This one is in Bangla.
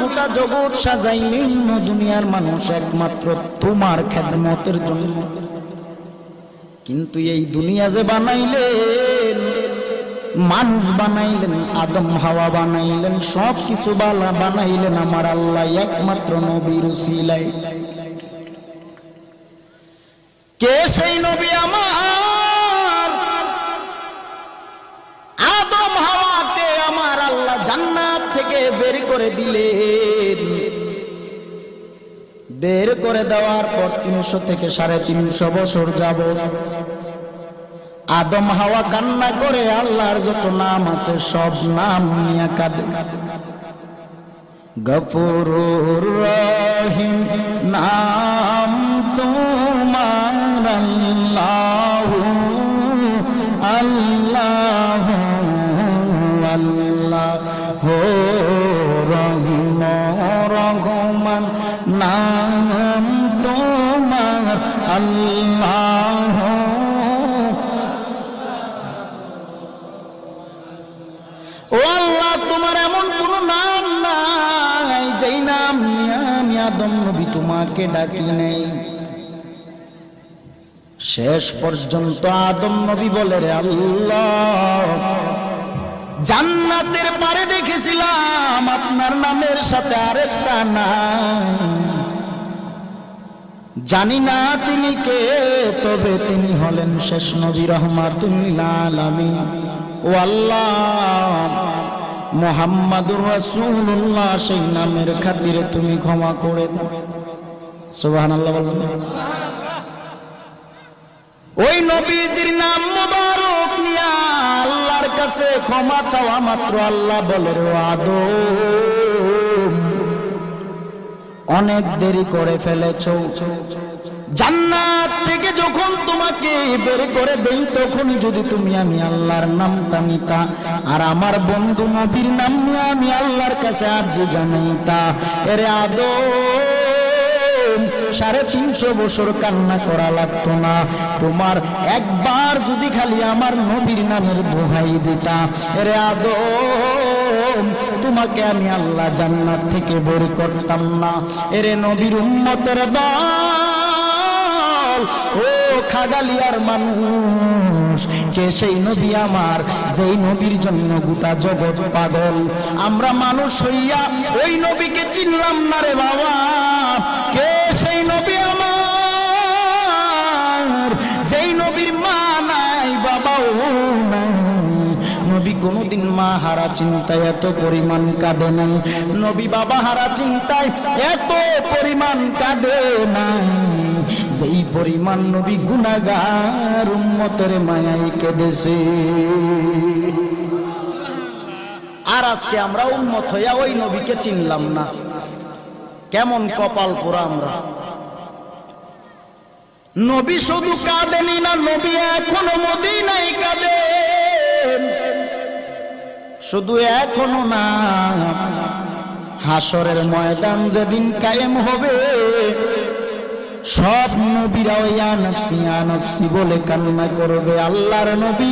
গোটা জগৎ দুনিয়ার মানুষ একমাত্র তোমার খেদমতের জন্য। কিন্তু এই দুনিয়া যে বানাইলেন, মানুষ বানাইলেন, আদম হাওয়া বানাইলেন সব কিছু বালা বানাইলেন আমার আল্লাহ একমাত্র নবীর কে সেই নবী জান্নাত থেকে বের করে দিলেন। বের করে দেওয়ার পর তিনশো থেকে সাড়ে তিনশো বছর যাব আদম হাওয়া কান্না করে আল্লাহর যত নাম আছে সব নাম নিয়ে কাঁদে। গফুরুর নাম তোমার আল্লাহ আল্লাহ। নাম তোমার আল্লাহ। ও আল্লাহ, তোমার এমন কোন নাম নাই যেই নাম আমি আদম নবী তোমাকে ডাকি নেই। শেষ পর্যন্ত আদম নবী বলে, রে আল্লাহ, জান্নাতের পারে দেখেছিলাম আপনার নামের সাথে আরেকটা নাম। জানি না তিনি কে, তবে তিনি হলেন শেষ নবী রহমাতুল্লিল আলামিন। ও আল্লাহ, মোহাম্মদুর রাসূলুল্লাহ, সেই নামের খাতিরে তুমি ক্ষমা করে দাও। সুবহানাল্লাহ বলুন। ওই নবীজির নাম নিয়া আল্লাহর কাছে ক্ষমা চাওয়া মাত্র আল্লাহ বলে রে আদম অনেক দেরি করে ফেলেছো। জান্নাত থেকে যখন তোমাকে বের করে দেই, তখনই যদি তুমি আমি আল্লাহর নামটা নিতা, আর আমার বন্ধু নবীর নাম নিয়ে আমি আল্লাহর কাছে আর্জি জানাইতা। এরে আদম, সাড়ে তিনশো বছর কান্না করা লাগতো না। তোমার একবার যদি খালি আমার নবীর নামের দোহাই দিতা। এরে আদম তোমাকে আমি আল্লাহ জান্নাত থেকে বের করতাম না। এরে নবীর উম্মতের দল, ও খাগালিয়ার মানুষ, কে সেই নবী আমার? যেই নবীর জন্য গোটা জগৎ পাগল। আমরা মানুষ হইয়া ওই নবীকে চিনলাম না রে বাবা। কে সেই নবী আমার? যেই নবীর মা কোনোদিন মা হারা চিন্তায় এত পরিমাণ কাঁদে নাই। নবী বাবা হারা চিন্তায় এত পরিমাণ কাঁদে নাই। যেই পরিমাণ নবী গুনাগার উম্মতের মায়াই কেঁদেছে। আর আজকে আমরা উন্মত হইয়া ওই নবীকে চিনলাম না। কেমন কপাল পোড়া আমরা। নবী শুধু কাঁদেনি না, নবী এখনও মদিনাই কাঁদেন। শুধু এখনও না, হাসরের ময়দান যেদিন কায়েম হবে, সব নবীরা ওই নফসি, ইয়া নফসি বলে কান্না করবে আল্লাহর নবী।